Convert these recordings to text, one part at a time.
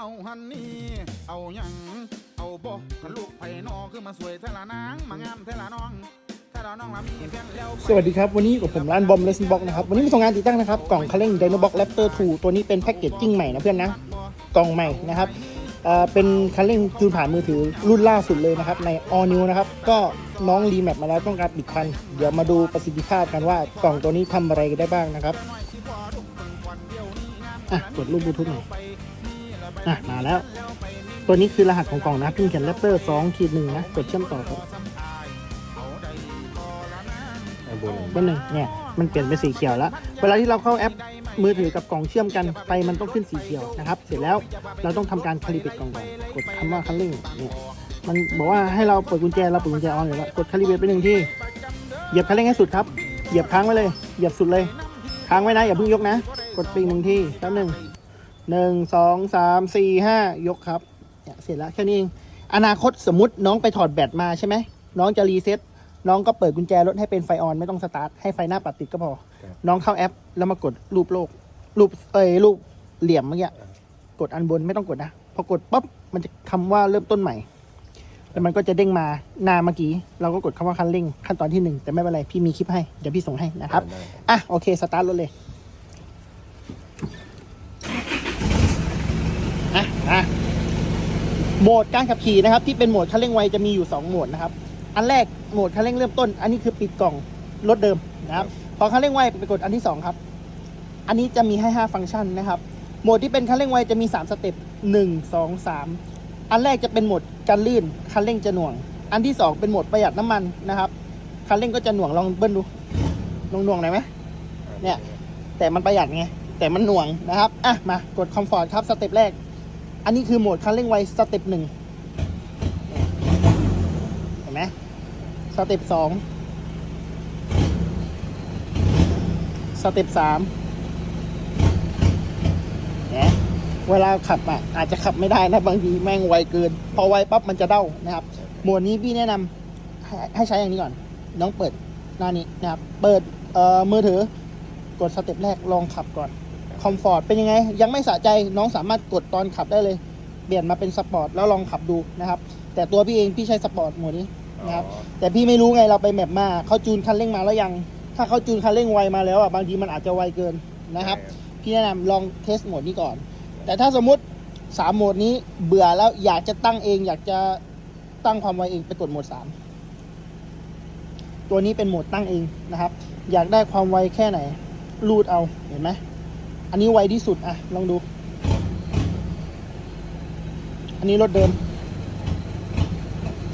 เอาหันนี่ เอาหยัง เอาบอกลูกไผ่นอคือมาสวยเทละนางมางามเทละน้องเทละน้องละมีแฟนแล้วสวัสดีครับ วันนี้อยู่กับผมร้านบอมเลสบ็อกนะครับ วันนี้มาส่งงานติดตั้งนะครับ กล่องคัลเร่งไดโนบ็อกแรปเตอร์2ตัวนี้เป็นแพ็กเกจจิ้งใหม่นะเพื่อนนะ กล่องใหม่นะครับเอ่อเป็นคันเร่งจูนผ่านมือถือรุ่นล่าสุดเลยนะครับ ใน all new นะครับ ก็น้องรีแมปมาแล้วต้องการปิดคัน เดี๋ยวมาดูประสิทธิภาพกันว่ากล่องตัวนี้ทำอะไรได้บ้างนะครับอะกดรูปบลูทูธหน่อย อะมาแล้ว ตัวนี้คือรหัสของกล่องนะเพิ่งเขียนแรปเตอร์2ขีดหนึ่งนะกดเชื่อมต่อครับก็หนึ่งเนี่ยมันเปลี่ยนเป็นสีเขียวแล้ว เวลาที่เราเข้าแอปมือถือกับกล่องเชื่อมกันไฟมันต้องขึ้นสีเขียวนะครับ เสร็จแล้วเราต้องทำการคลิเบตกล่องก่อนกดคำว่าคันเร่งเนี่ยมันบอกว่าให้เราเปิดกุญแจเราเปิดกุญแจออนอยู่แล้วกดคลิเบตไปหนึ่งที่เหยียบคันเร่งให้สุดครับเหยียบค้างไว้เลยเหยียบสุดเลย ค้างไว้นะอย่าเพิ่งยกนะ กดปีหนึ่งที่แป๊บหนึ่ง หนึ่งสองสามสี่ห้ายกครับเนี่ยเสร็จแล้วแค่นี้เองอนาคตสมมติน้องไปถอดแบตมาใช่ไหมน้องจะรีเซ็ตน้องก็เปิดกุญแจรถให้เป็นไฟออนไม่ต้องสตาร์ทให้ไฟหน้าปัดติดก็พอน้องเข้าแอป แล้วมากดรูปโลก รูปเอ้ยรูปเหลี่ยมเมื่อกี้กดอันบนไม่ต้องกดนะพอกดปั๊บมันจะคำว่าเริ่มต้นใหม่ แล้วมันก็จะเด้งมาหนาเมื่อกี้ เราก็กดคำว่าคันเร่งขั้นตอนที่หนึ่งแต่ไม่เป็นไรพี่มีคลิปให้ เดี๋ยวพี่ส่งให้นะครับอะโอเค สตาร์ทรถเลย อะอะโหมดการขับขี่นะครับ ที่เป็นโหมดคันเร่งไวจะมีอยู่ 2 โหมดนะครับ อันแรกโหมดคันเร่งเริ่มต้น อันนี้คือปิดกล่องรถเดิมนะครับพอคันเร่งไวไปกดอันที่ 2 ครับ อันนี้จะมีให้ 5 ฟังก์ชันนะครับ โหมดที่เป็นคันเร่งไวจะมี 3 สเต็ป1 2 3 อันแรกจะเป็นโหมดการลื่นคันเร่งจะหน่วง อันที่ 2 เป็นโหมดประหยัดน้ำมันนะครับคันเร่งก็จะหน่วงลองเบิ้ลดูลองหน่วงหน่อยไหมเนี่ยแต่มันประหยัดไงแต่มันหน่วงนะครับอะมากดคอมฟอร์ตครับสเต็ปแรก อันนี้คือโหมดคันเร่งไวสเต็ปหนึ่งเห็นไหมสเต็ปสองสเต็ปสามเนี่ยเวลาขับอะอาจจะขับไม่ได้นะบางทีแม่งไวเกิน พอไวปั๊บมันจะเด้านะครับโหมดนี้พี่แนะนำให้ให้ใช้อย่างนี้ก่อน น้องเปิดหน้านี้นะครับ เปิดเอ่อมือถือกดสเต็ปแรกลองขับก่อน อมฟอร์ตเป็นยังไง ยังไม่สะใจน้องสามารถกดตอนขับได้เลย เปลี่ยนมาเป็นสปอร์ตแล้วลองขับดูนะครับ แต่ตัวพี่เองพี่ใช้สปอร์ตโหมดนี้นะครับแต่พี่ไม่รู้ไงเราไปแมปมาเขาจูนคันเร่งมาแล้วยัง ถ้าเขาจูนคันเร่งไวมาแล้วอะบางทีมันอาจจะไวเกินนะครับพี่แนะนำลองเทสโหมดนี้ก่อน แต่ถ้าสมมุติสามโหมดนี้เบื่อแล้วอยากจะตั้งเอง อยากจะตั้งความไวเองไปกดโหมดสามตัวนี้เป็นโหมดตั้งเองนะครับ อยากได้ความไวแค่ไหนรูดเอาเห็นไหม อันนี้ไวที่สุดอะ ลองดู อันนี้รถเดิม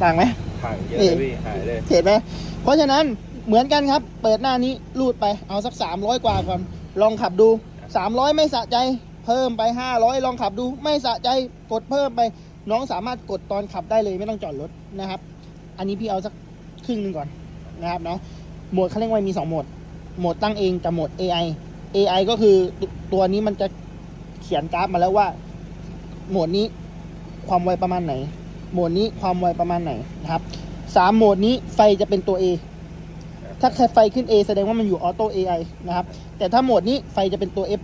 ต่างไหมหายเยอะเลยพี่หายเลยเห็นไหมเพราะฉะนั้นเหมือนกันครับ เปิดหน้านี้รูดไปเอาสัก300กว่าก่อน ลองขับดู300ไม่สะใจ เพิ่มไป500ลองขับดู ไม่สะใจกดเพิ่มไป น้องสามารถกดตอนขับได้เลยไม่ต้องจอดรถนะครับ อันนี้พี่เอาสักครึ่งหนึงก่อนนะครับเนาะโหมดคันเร่งไวมี2โหมดโหมดตั้งเองกับโหมด AI AI ก็คือตัวนี้มันจะเขียนกราฟมาแล้วว่า โหมดนี้ความไวประมาณไหน โหมดนี้ความไวประมาณไหนนะครับสามโหมดนี้ไฟจะเป็นตัว A ถ้าไฟขึ้น A แสดงว่ามันอยู่ออโต้ AI นะครับ แต่ถ้าโหมดนี้ไฟจะเป็นตัว F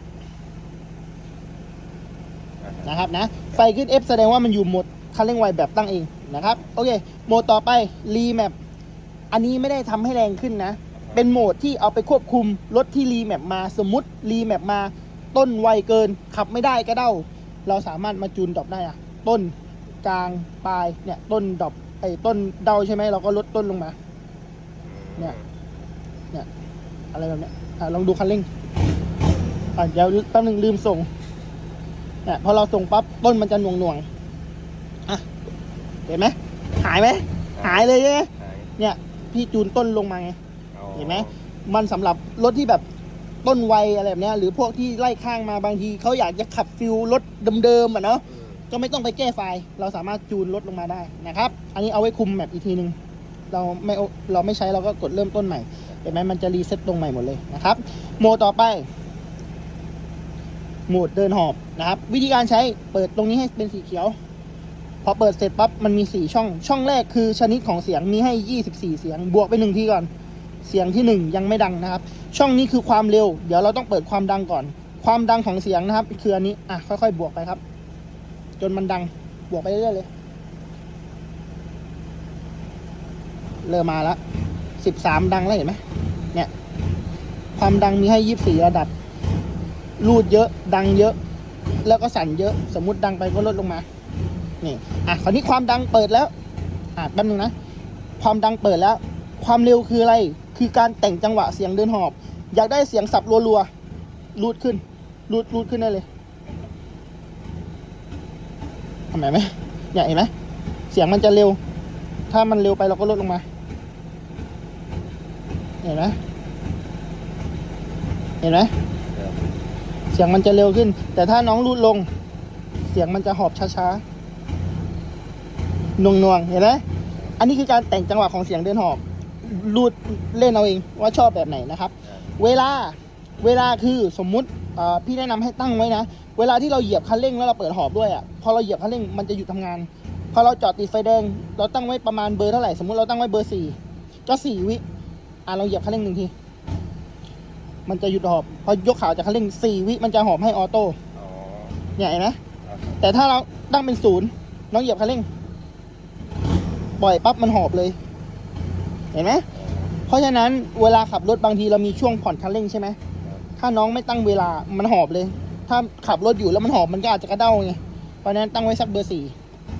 นะครับนะ ไฟขึ้น F แสดงว่ามันอยู่โหมดคันเร่งไวแบบตั้งเองนะครับ โอเค โหมดต่อไป Remap อันนี้ไม่ได้ทำให้แรงขึ้นนะ เป็นโหมดที่เอาไปควบคุมรถที่ Remap มาสมมติ Remap มาต้นไวเกินขับไม่ได้ก็เด้า เราสามารถมาจูนดรอปได้อะต้นกลางปลายเนี่ยต้นดรอปไอ้ต้นเดาใช่ไหมเราก็ลดต้นลงมา เนี่ยอะไรแบบเนี้ยอะลองดูคันเร่งอะเดี๋ยวแป๊บนึงลืมส่งเนี่ยพอเราส่งปั๊บต้นมันจะหน่วงหน่วงๆอะเห็นไหมหายไหมหายเลยใช่ไหมหายเนี่ยพี่จูนต้นลงมาไงอ๋อ เห็นไหมมันสำหรับรถที่แบบต้นไวอะไรแบบเนี้ยหรือพวกที่ไล่ข้างมาบางทีเขาอยากจะขับฟิลรถเดิมๆอะเนาะอืมก็ไม่ต้องไปแก้ไฟล์เราสามารถจูนลดลงมาได้นะครับ อันนี้เอาไว้คุมแมปอีกทีนึงเราไม่เอาเราไม่ใช้เราก็กดเริ่มต้นใหม่เห็นไหมมันจะรีเซ็ตตรงใหม่หมดเลยนะครับ โหมดต่อไป โหมดเดินหอบนะครับ วิธีการใช้เปิดตรงนี้ให้เป็นสีเขียว พอเปิดเสร็จปั๊บมันมี 4 ช่อง ช่องแรกคือชนิดของเสียงมีให้ 24 เสียง บวกไปหนึ่งทีก่อน เสียงที่ 1 ยังไม่ดังนะครับ ช่องนี้คือความเร็ว เดี๋ยวเราต้องเปิดความดังก่อน ความดังของเสียงนะครับ คืออันนี้อะค่อยๆ บวกไปครับ จนมันดังบวกไปเรื่อยๆเลย เริ่มมาแล้วสิบสามดังแล้วเห็นไหมเนี่ย ความดังมีให้ยี่สิบสี่ระดับ รูดเยอะ ดังเยอะ แล้วก็สั่นเยอะ สมมติดังไปก็ลดลงมา นี่ อะ คราวนี้ความดังเปิดแล้ว อะแป๊บนึงนะ ความดังเปิดแล้ว ความเร็วคืออะไร คือการแต่งจังหวะเสียงเดินหอบ อยากได้เสียงสับรัวๆรูดขึ้นรูดรูดขึ้นได้เลยทำไมไหมเนี่ยเห็นไหมเสียงมันจะเร็ว ถ้ามันเร็วไปเราก็ลดลงมา เห็นไหมเห็นไหมเสียงมันจะเร็วขึ้น แต่ถ้าน้องรูดลง เสียงมันจะหอบช้าๆนวงๆเห็นไหมอันนี้คือการแต่งจังหวะของเสียงเดินหอบ รูดเล่นเอาเองว่าชอบแบบไหนนะครับ เวลาเวลาคือสมมุติเอ่อพี่แนะนำให้ตั้งไว้นะ เวลาที่เราเหยียบคันเร่งแล้วเราเปิดหอบด้วยอะพอเราเหยียบคันเร่งมันจะหยุดทำงาน พอเราจอดติดไฟแดง เราตั้งไว้ประมาณเบอร์เท่าไหร่สมมุติเราตั้งไว้เบอร์สี่ก็สี่วิอะเราเหยียบคันเร่งหนึ่งทีมันจะหยุดหอบ พอยกขาจากคันเร่งสี่วิมันจะหอบให้ออโต้อ๋อเนี่ยเห็นไหมครับแต่ถ้าเราตั้งเป็นศูนย์น้องเหยียบคันเร่งปล่อยปั๊บมันหอบเลย เห็นไหมเพราะฉะนั้นเวลาขับรถบางทีเรามีช่วงผ่อนคันเร่งใช่ไหมถ้าน้องไม่ตั้งเวลามันหอบเลย ถ้าขับรถอยู่แล้วมันหอบมันก็อาจจะกระเด้าไงเพราะฉะนั้นตั้งไว้สักเบอร์สี่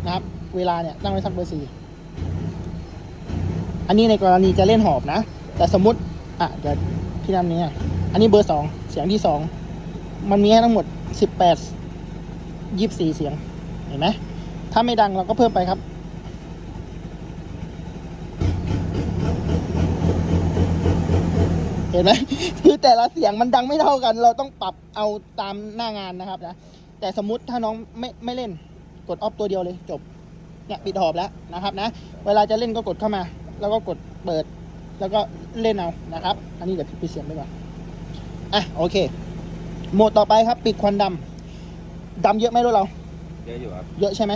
นะครับ เวลาเนี่ยตั้งไว้สักเบอร์สี่อันนี้ในกรณีจะเล่นหอบนะ แต่สมมติอะเดี๋ยวพี่นำนี้อะอันนี้เบอร์สองเสียงที่สองมันมีให้ทั้งหมดสิบแปดยี่สิบสี่เสียงเห็นไหมถ้าไม่ดังเราก็เพิ่มไปครับ เห็นไหมคือแต่ละเสียงมันดังไม่เท่ากัน เราต้องปรับเอาตามหน้างานนะครับนะแต่สมมุติถ้าน้องไม่ไม่เล่นกดออฟตัวเดียวเลยจบเนี่ยปิดหอบแล้วนะครับนะ เวลาจะเล่นก็กดเข้ามา แล้วก็กดเปิด แล้วก็เล่นเอานะครับ อันนี้เดี๋ยวปิดเสียงไปก่อนอะโอเค โหมดต่อไปครับ ปิดควันดำดำเยอะไหมรถเรา เยอะอยู่ครับ เยอะใช่ไหม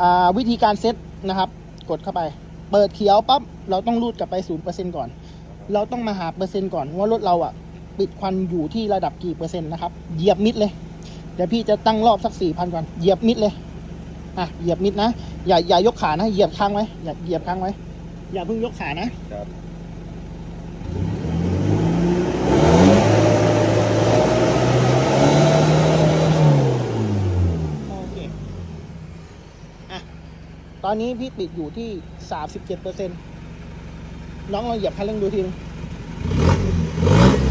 อ่าวิธีการเซตนะครับ กดเข้าไป เปิดเขียวปั๊บเราต้องรูดกลับไป0%ก่อน เราต้องมาหาเปอร์เซ็นต์ก่อนว่ารถเราอะปิดควันอยู่ที่ระดับกี่เปอร์เซ็นต์นะครับเหยียบมิดเลยเดี๋ยวพี่จะตั้งรอบสัก4,000ก่อนเหยียบมิดเลยอะเหยียบมิดนะอย่าอย่ายกขานะเหยียบค้างไว้อย่าเหยียบค้างไว้ อย่าเพิ่งยกขานะครับโอเคอะตอนนี้พี่ปิดอยู่ที่สามสิบเจ็ดเปอร์เซ็นต์ น้องลองเหยียบคันเร่งดูทีนึง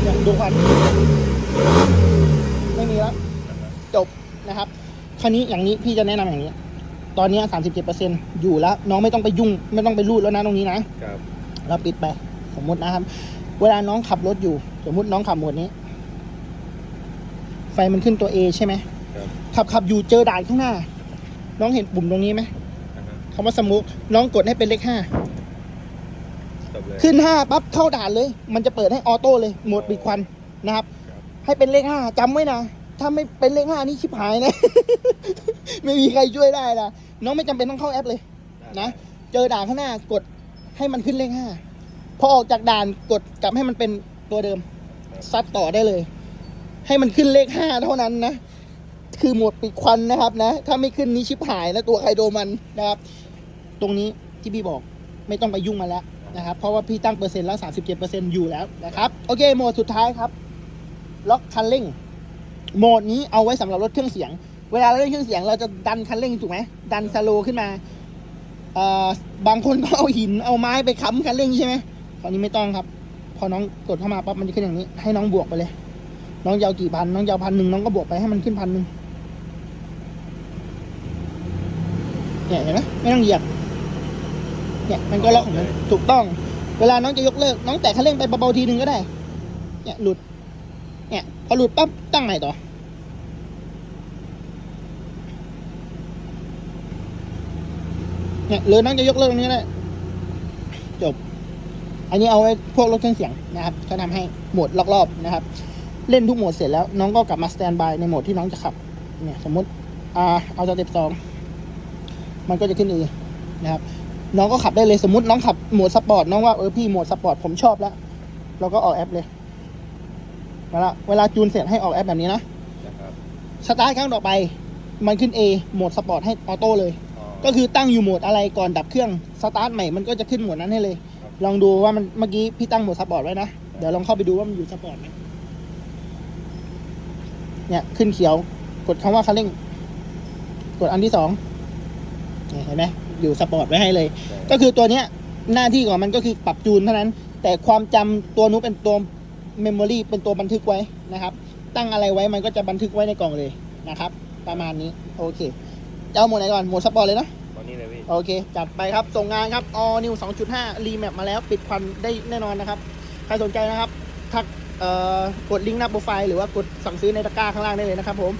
ยังดูควันไม่มีแล้วจบนะครับคราวนี้อย่างนี้พี่จะแนะนำอย่างนี้ ตอนนี้สามสิบเจ็ดเปอร์เซ็นต์อยู่แล้ว น้องไม่ต้องไปยุ่ง ไม่ต้องไปรูดแล้วนะตรงนี้นะครับเราปิดไปสมมุตินะครับ เวลาน้องขับรถอยู่ สมมุติน้องขับโหมดนี้ ไฟมันขึ้นตัว A ใช่ไหมครับขับขับอยู่เจอด่านข้างหน้า น้องเห็นปุ่มตรงนี้ไหมอ่าฮะคำว่าสมุกน้องกดให้เป็นเลขห้า จบเลย ขึ้นห้าปั๊บเข้าด่านเลย มันจะเปิดให้ออโต้เลยโหมดปิดควันนะครับครับให้เป็นเลขห้าจำไว้นะ ถ้าไม่เป็นเลขห้านี่ชิบหายนะ ไม่มีใครช่วยได้นะน้องไม่จำเป็นต้องเข้าแอปเลยนะ เจอด่านข้างหน้ากดให้มันขึ้นเลขห้าพอออกจากด่านกดกลับให้มันเป็นตัวเดิมซัดต่อได้เลย ให้มันขึ้นเลขห้าเท่านั้นนะ คือโหมดปิดควันนะครับนะ ถ้าไม่ขึ้นนี้ชิบหายนะตัวใครโดนมันนะครับ ตรงนี้ที่พี่บอกไม่ต้องไปยุ่งมาแล้ว นะครับ เพราะว่าพี่ตั้งเปอร์เซ็นต์แล้วสามสิบเจ็ดเปอร์เซ็นต์อยู่แล้วนะครับ โอเค โหมดสุดท้ายครับ ล็อกคันเร่ง โหมดนี้เอาไว้สำหรับรถเครื่องเสียง เวลาเราเล่นเครื่องเสียงเราจะดันคันเร่งถูกไหม ดันสโลขึ้นมาเอ่อบางคนก็เอาหินเอาไม้ไปค้ำคันเร่งใช่ไหมตอนนี้ไม่ต้องครับ พอน้องกดเข้ามาปั๊บมันจะขึ้นอย่างนี้ ให้น้องบวกไปเลย น้องยาวกี่พัน น้องยาวพันหนึ่งน้องก็บวกไปให้มันขึ้นพันหนึ่งเนี่ยเห็นไหมไม่ต้องเหยียบ เนี่ยมันก็ล็อกของมันถูกต้อง เวลาน้องจะยกเลิก น้องแตะคันเร่งไปเบาๆทีหนึ่งก็ได้ เนี่ยหลุด เนี่ยพอหลุดปั๊บตั้งใหม่ต่อ เนี่ยหรือน้องจะยกเลิกตรงนี้ก็ได้จบ อันนี้เอาไว้พวกรถเครื่องเสียงนะครับเขาทำให้โหมดล็อกรอบนะครับ เล่นทุกโหมดเสร็จแล้ว น้องก็กลับมาสแตนบายในโหมดที่น้องจะขับ เนี่ยสมมติอ่าเอาสเต็ปสองมันก็จะขึ้นเอนะครับ น้องก็ขับได้เลยสมมติน้องขับโหมดสปอร์ตน้องว่าเออพี่โหมดสปอร์ตผมชอบแล้วเราก็ออกแอปเลยเวลาเวลาจูนเสร็จให้ออกแอปแบบนี้นะนะครับสตาร์ทครั้งต่อไป มันขึ้น A โหมดสปอร์ตให้ออโต้เลยอ๋อก็คือตั้งอยู่โหมดอะไรก่อนดับเครื่องสตาร์ทใหม่มันก็จะขึ้นโหมดนั้นให้เลย ลองดูว่ามันเมื่อกี้พี่ตั้งโหมดสปอร์ตไว้นะ เดี๋ยวลองเข้าไปดูว่ามันอยู่สปอร์ตไหมเนี่ยขึ้นเขียว กดคำว่าคันเร่ง กดอันที่สองเนี่ยเห็นไหม อยู่สปอร์ตไว้ให้เลยใช่ก็คือตัวเนี้ยหน้าที่ของมันก็คือปรับจูนเท่านั้น แต่ความจำตัวนู้นเป็นตัวเมมโมรีเป็นตัวบันทึกไว้นะครับ ตั้งอะไรไว้มันก็จะบันทึกไว้ในกล่องเลยนะครับ ประมาณนี้โอเคจะเอาโหมดไหนก่อนโหมดสปอร์ตเลยเนาะตอนนี้เลยพี่โอเค จัดไปครับ ส่งงานครับ all new 2.5รีแมปมาแล้วปิดควันได้แน่นอนนะครับ ใครสนใจนะครับทักเอ่อกดลิงก์หน้าโปรไฟล์หรือว่ากดสั่งซื้อในตะกร้าข้างล่างได้เลยนะครับผม